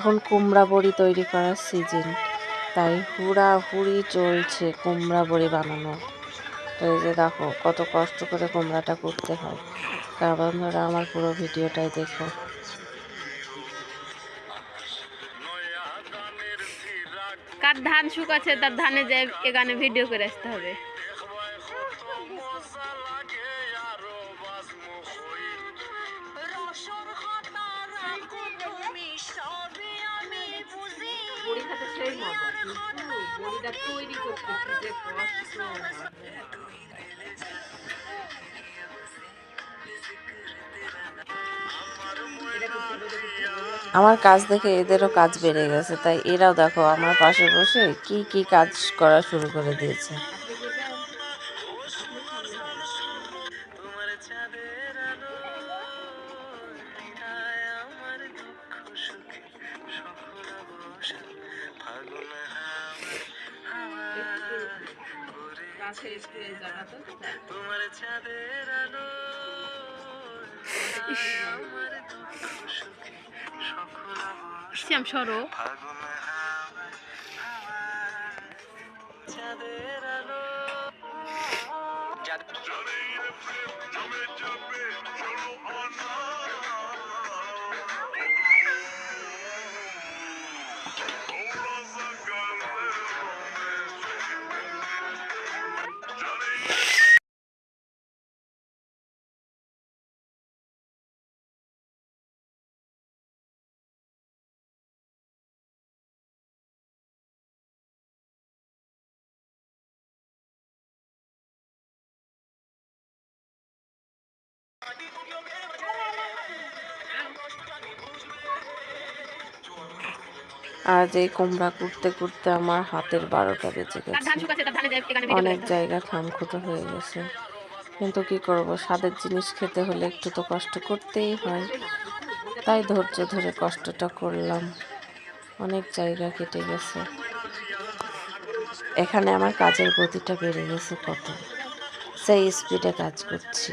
এখন কুমড়া বড়ি তৈরি করার সিজন তাই হুড়াহুড়ি চলছে কুমড়া বড়ি বানানো তো এই যে দেখো কত কষ্ট করে কুমড়াটা করতে হয় তা বন্ধুরা আমার পুরো ভিডিওটাই দেখো কার ধান শুকাচ্ছে তার ধানে যায় এখানে ভিডিও করে আসতে হবে বড়ি সেই মজা। বড়িটা তৈরি করতে যে আমার কাজ দেখে এদেরও কাজ বেড়ে গেছে তাই এরাও দেখো আমার পাশে বসে কি কি কাজ করা শুরু করে দিয়েছে। তোমার চাঁদের আলো আমার দুঃখ সুখে সকল শ্যাম সরো। আজ এই কুমড়া কুটতে কুটতে আমার হাতের বারোটা ধান গেছে অনেক। জায়গা খামখুতো হয়ে গেছে। কিন্তু কি করব স্বাদের জিনিস খেতে হলে একটু তো কষ্ট করতেই হয়। তাই ধৈর্য ধরে কষ্টটা করলাম। অনেক জায়গা কেটে গেছে। এখানে আমার কাজের গতিটা বেড়ে গেছে কত। সেই স্পিডে কাজ করছি।